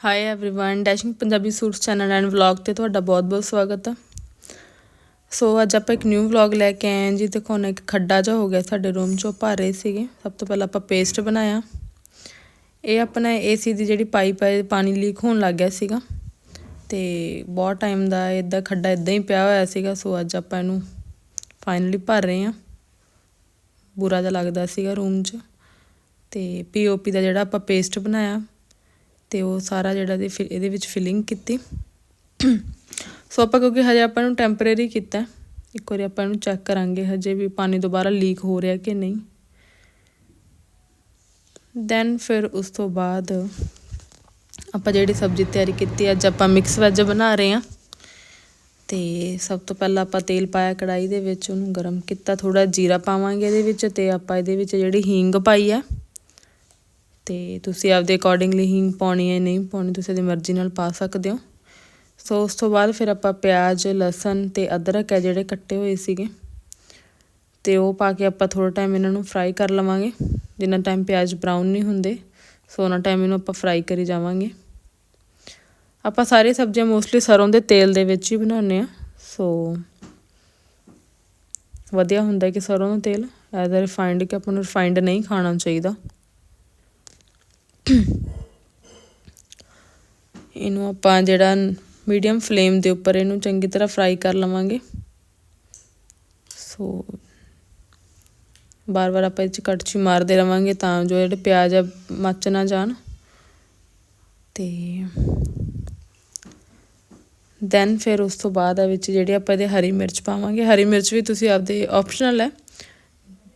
hi everyone dashing Punjabi suits channel and vlog ਤੇ ਤੁਹਾਡਾ ਬਹੁਤ-ਬਹੁਤ ਸਵਾਗਤ ਹੈ ਸੋ ਅੱਜ ਆਪਾਂ ਇੱਕ ਨਿਊ ਵਲੌਗ ਲੈ ਕੇ ਆਏ ਹਾਂ ਜੀ ਦਿਖਾਉਣਾ ਇੱਕ ਖੱਡਾ ਜਿਹਾ ਹੋ ਗਿਆ ਸਾਡੇ ਰੂਮ 'ਚੋਂ ਭਰ ਰਹੇ ਸੀਗੇ ਸਭ ਤੋਂ ਪਹਿਲਾਂ ਆਪਾਂ ਪੇਸਟ ਬਣਾਇਆ ਇਹ ਆਪਣਾ ਏਸੀ ਦੀ ਜਿਹੜੀ ਪਾਈਪ ਹੈ ਪਾਣੀ ਲੀਕ ਹੋਣ ਲੱਗ ਗਿਆ ਸੀਗਾ ਤੇ ਬਹੁਤ ਟਾਈਮ ਦਾ ਇਦਾਂ ਖੱਡਾ ਇਦਾਂ ਹੀ ਪਿਆ ਹੋਇਆ ਸੀਗਾ ਸੋ ਅੱਜ ਆਪਾਂ ਇਹਨੂੰ ਫਾਈਨਲੀ ਭਰ ਰਹੇ ਹਾਂ ਬੁਰਾ ਜਿਹਾ ਲੱਗਦਾ ਸੀਗਾ ਰੂਮ 'ਚ ਤੇ ਪੀਓਪੀ ਦਾ ਜਿਹੜਾ ਆਪਾਂ ਪੇਸਟ ਬਣਾਇਆ ਤੇ ਉਹ ਸਾਰਾ ਜਿਹੜਾ ਦੇ ਇਹਦੇ ਵਿੱਚ ਫਿਲਿੰਗ ਕੀਤੀ। ਸੋ ਆਪਾਂ ਕਿਉਂਕਿ ਹਜੇ ਆਪਾਂ ਨੂੰ ਟੈਂਪਰੇਰੀ ਕੀਤਾ, ਇੱਕ ਵਾਰੀ ਆਪਾਂ ਇਹਨੂੰ ਚੈੱਕ ਕਰਾਂਗੇ ਹਜੇ ਵੀ ਪਾਣੀ ਦੁਬਾਰਾ ਲੀਕ ਹੋ ਰਿਹਾ ਕਿ ਨਹੀਂ। ਦੈਨ ਫਿਰ ਉਸ ਤੋਂ ਬਾਅਦ ਆਪਾਂ ਜਿਹੜੀ ਸਬਜ਼ੀ ਤਿਆਰੀ ਕੀਤੀ, ਅੱਜ ਆਪਾਂ ਮਿਕਸ ਵੈਜ ਬਣਾ ਰਹੇ ਹਾਂ। ਤੇ ਸਭ ਤੋਂ ਪਹਿਲਾਂ ਆਪਾਂ ਤੇਲ ਪਾਇਆ ਕੜਾਈ ਦੇ ਵਿੱਚ, ਉਹਨੂੰ ਗਰਮ ਕੀਤਾ ਥੋੜਾ ਜੀਰਾ ਪਾਵਾਂਗੇ ਇਹਦੇ ਵਿੱਚ ਤੇ ਆਪਾਂ ਇਹਦੇ ਵਿੱਚ ਜਿਹੜੀ ਹਿੰਗ ਪਾਈ ਆ ਤੇ ਤੁਸੀਂ ਆਪਦੇ ਅਕੋਰਡਿੰਗਲੀ ਹੀਂਗ ਪਾਉਣੀ ਹੈ, ਨਹੀਂ ਪਾਉਣੀ, ਤੁਸੀਂ ਦੀ ਮਰਜ਼ੀ ਨਾਲ ਪਾ ਸਕਦੇ ਹੋ। ਸੋ ਉਸ ਤੋਂ ਬਾਅਦ ਫਿਰ ਆਪਾਂ ਪਿਆਜ਼, ਲਸਣ ਤੇ ਅਦਰਕ ਹੈ ਜਿਹੜੇ ਕੱਟੇ ਹੋਏ ਸੀਗੇ, ਤੇ ਉਹ ਪਾ ਕੇ ਆਪਾਂ ਥੋੜਾ ਟਾਈਮ ਇਹਨਾਂ ਨੂੰ ਫਰਾਈ ਕਰ ਲਵਾਂਗੇ। ਜਿੰਨਾ ਟਾਈਮ ਪਿਆਜ਼ ਬਰਾਊਨ ਨਹੀਂ ਹੁੰਦੇ ਸੋ ਉਹਨਾਂ ਟਾਈਮ ਇਹਨੂੰ ਆਪਾਂ ਫਰਾਈ ਕਰੀ ਜਾਵਾਂਗੇ। ਆਪਾਂ ਸਾਰੀ ਸਬਜ਼ੀਆਂ ਮੋਸਟਲੀ ਸਰੋਂ ਦੇ ਤੇਲ ਦੇ ਵਿੱਚ ਹੀ ਬਣਾਉਂਦੇ ਆ ਸੋ ਵਧੀਆ ਹੁੰਦਾ ਕਿ ਸਰੋਂ ਦਾ ਤੇਲ ਐਜ਼ ਅ ਰਿਫਾਈਨਡ ਕਿ ਆਪਾਂ ਨੂੰ ਰਿਫਾਈਨਡ ਨਹੀਂ ਖਾਣਾ ਚਾਹੀਦਾ। ਇਹਨੂੰ ਆਪਾਂ ਜਿਹੜਾ ਮੀਡੀਅਮ ਫਲੇਮ ਦੇ ਉੱਪਰ ਇਹਨੂੰ ਚੰਗੀ ਤਰ੍ਹਾਂ ਫਰਾਈ ਕਰ ਲਵਾਂਗੇ। ਸੋ ਬਾਰ-ਬਾਰ ਆਪਾਂ ਇਹ ਚ ਕੜਛੀ ਮਾਰਦੇ ਰਵਾਂਗੇ ਤਾਂ ਜੋ ਜਿਹੜੇ ਪਿਆਜ਼ ਆ ਮੱਚ ਨਾ ਜਾਣ। ਤੇ ਦੈਨ ਫਿਰ ਉਸ ਤੋਂ ਬਾਅਦ ਆ ਵਿੱਚ ਜਿਹੜੀ ਆਪਾਂ ਇਹਦੇ ਹਰੀ ਮਿਰਚ ਪਾਵਾਂਗੇ। ਹਰੀ ਮਿਰਚ ਵੀ ਤੁਸੀਂ ਆਪਦੇ ਆਪਸ਼ਨਲ ਹੈ।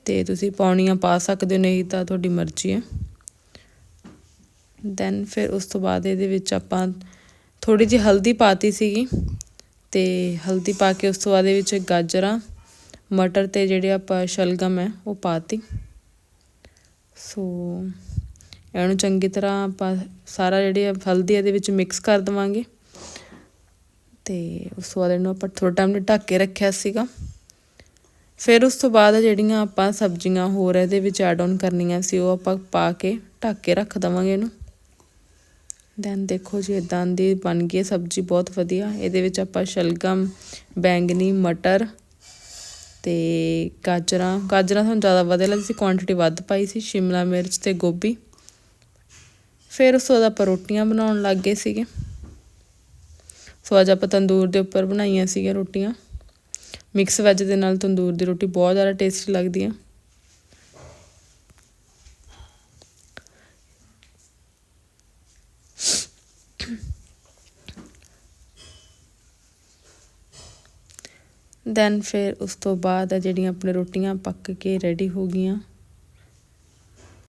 ਤੇ ਤੁਸੀਂ ਪਾਉਣੀਆਂ ਪਾ ਸਕਦੇ ਹੋ, ਨਹੀਂ ਤਾਂ ਤੁਹਾਡੀ ਮਰਜ਼ੀ ਹੈ। ਦੈਨ ਫਿਰ ਉਸ ਤੋਂ ਬਾਅਦ ਇਹਦੇ ਵਿੱਚ ਆਪਾਂ ਥੋੜੀ ਜਿਹੀ ਹਲਦੀ ਪਾਤੀ ਸੀਗੀ ਤੇ ਹਲਦੀ ਪਾ ਕੇ ਉਸ ਤੋਂ ਬਾਅਦ ਇਹਦੇ ਵਿੱਚ ਗਾਜਰਾਂ, ਮਟਰ ਤੇ ਜਿਹੜੇ ਆਪਾਂ ਸ਼ਲਗਮ ਹੈ ਉਹ ਪਾਤੀ। ਸੋ ਇਹਨੂੰ ਚੰਗੀ ਤਰ੍ਹਾਂ ਆਪਾਂ ਸਾਰਾ ਜਿਹੜੇ ਹਲਦੀ ਇਹਦੇ ਵਿੱਚ ਮਿਕਸ ਕਰ ਦਵਾਂਗੇ। ਤੇ ਉਸ ਤੋਂ ਬਾਅਦ ਇਹਨੂੰ ਆਪਾਂ ਥੋੜਾ ਟਾਈਮ ਲਈ ਢੱਕ ਕੇ ਰੱਖਿਆ ਸੀਗਾ। ਫਿਰ ਉਸ ਤੋਂ ਬਾਅਦ ਜਿਹੜੀਆਂ ਆਪਾਂ ਸਬਜ਼ੀਆਂ ਹੋਰ ਇਹਦੇ ਵਿੱਚ ਐਡ ਆਨ ਕਰਨੀਆਂ ਸੀ ਉਹ ਆਪਾਂ ਪਾ ਕੇ ਢੱਕ ਕੇ ਰੱਖ ਦਵਾਂਗੇ ਇਹਨੂੰ। ਦੈਨ ਦੇਖੋ ਜੀ ਇਦਾਂ ਦੀ ਬਣ ਗਈ ਸਬਜ਼ੀ, ਬਹੁਤ ਵਧੀਆ। ਇਹਦੇ ਵਿੱਚ ਆਪਾਂ ਸ਼ਲਗਮ, ਬੈਂਗਣੀ, ਮਟਰ ਤੇ ਗਾਜਰਾਂ। ਗਾਜਰਾਂ ਤੁਹਾਨੂੰ ਜ਼ਿਆਦਾ ਵਧੀਆ ਲੱਗੀ ਸੀ ਕੁਆਂਟੀਟੀ ਵੱਧ ਪਾਈ ਸੀ, ਸ਼ਿਮਲਾ ਮਿਰਚ ਤੇ ਗੋਭੀ। ਫਿਰ ਉਸ ਤੋਂ ਬਾਅਦ ਆਪਾਂ ਰੋਟੀਆਂ ਬਣਾਉਣ ਲੱਗ ਗਏ ਸੀਗੇ। ਸੋ ਅੱਜ ਆਪਾਂ ਤੰਦੂਰ ਦੇ ਉੱਪਰ ਬਣਾਈਆਂ ਸੀਗੀਆਂ ਰੋਟੀਆਂ। ਮਿਕਸ ਵੈਜ ਦੇ ਨਾਲ ਤੰਦੂਰ ਦੀ ਰੋਟੀ ਬਹੁਤ ਜ਼ਿਆਦਾ ਟੇਸਟੀ ਲੱਗਦੀ ਹੈ ਦੈਨ ਫਿਰ ਉਸ ਤੋਂ ਬਾਅਦ ਜਿਹੜੀਆਂ ਆਪਣੇ ਰੋਟੀਆਂ ਪੱਕ ਕੇ ਰੈਡੀ ਹੋ ਗਈਆਂ।